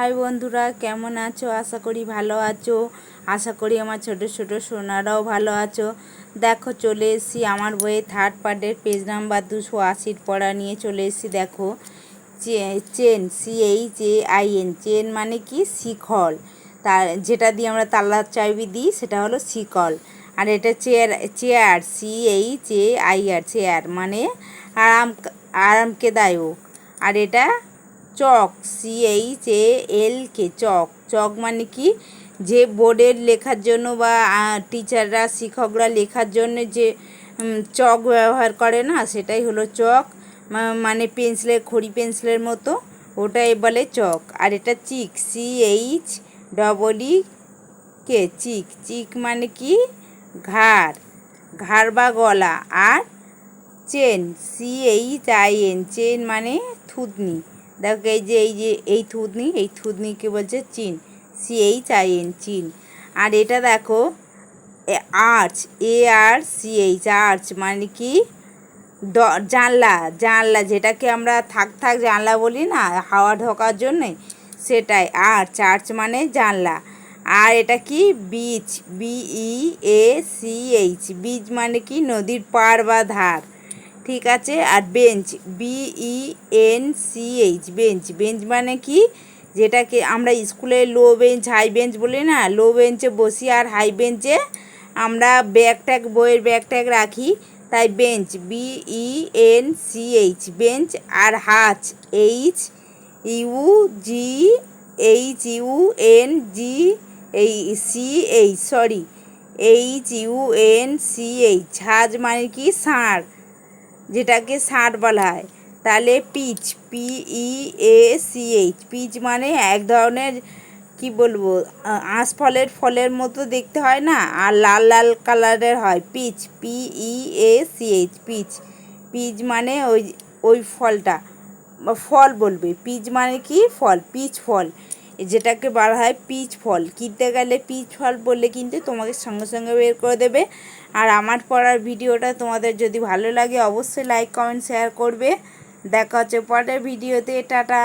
High বন্ধুরা, কেমন আছো? আশা করি ভালো আছো। আশা করি আমার ছোট ছোট সোনারাও ভালো আছো। দেখো, চলে এসেছি আমার বইয়ে থার্ড পার্টের পেজ নাম্বার দুশো আশির পড়া নিয়ে চলে এসেছি, দেখো। Chain C H A I N chain মানে কি? শিখল। তার যেটা দিয়ে আমরা তাল্লার চাবি দিই, সেটা হলো শিকল আর এটা chair chair C H A I R chair মানে আরাম, আরামকেদায়ক। আর এটা চক সি এইচ এ এল কে চক। চক মানে কি? যে বোর্ডের লেখার জন্য বা টিচাররা, শিক্ষকরা লেখার জন্য যে চক ব্যবহার করে না, সেটাই হলো চক। মানে পেন্সিলের, খড়ি পেন্সিলের মতো, ওটাই বলে চক। আর এটা cheek C H double E K cheek. Cheek মানে কি? ঘাড়। ঘাড় বা গলা। আর chin C H I N chin মানে থুতনি। দেখো এই যে এই যে, এই থুতনি, এই থুতনিকে বলছে চিন সি এইচ আই এন চিন। আর এটা দেখো arch A R C H arch মানে কি? দ, জানলা জানলা যেটাকে আমরা থাক থাক জানলা বলি না, হাওয়া ঢোকার জন্যে, সেটাই আর্চ আর্চ মানে জানলা। আর এটা কি? Beach, B E A C H, beach মানে কি? নদীর পাড় বা ধার। ঠিক আছে? আর bench B E N C H bench bench মানে কি? যেটাকে আমরা স্কুলে লো বেঞ্চ হাই বেঞ্চ বলি না? লো বেঞ্চে বসি আর হাই বেঞ্চে আমরা ব্যাগ ট্যাগ বইয়ের ব্যাগ ট্যাগ রাখি। তাই bench B E N C H bench আর hunch H U G H U N G এই C H sorry H U N C H ঝাঁজ মানে কি? ষাঁড়। যেটাকে ষাঁড় বলা হয়। তাহলে peach P E A C H peach মানে এক ধরনের, কি বলব আঁশফলের ফলের মতো দেখতে হয় না? আর লাল লাল কালারের হয়। Peach P E A C H peach. Peach মানে ওই ওই ফলটা। ফল বলবে। পিচ মানে কি? ফল, পিচ ফল। যেটাকে বলা হয় পিচ ফল। কিনতে গেলে পিচ ফল বললে কিন্তু তোমাকে সঙ্গে সঙ্গে বের করে দেবে। আর আমার পড়ার ভিডিওটা তোমাদের যদি ভালো লাগে, অবশ্যই লাইক কমেন্ট শেয়ার করবে। দেখা হচ্ছে পরের ভিডিওতে, টাটা।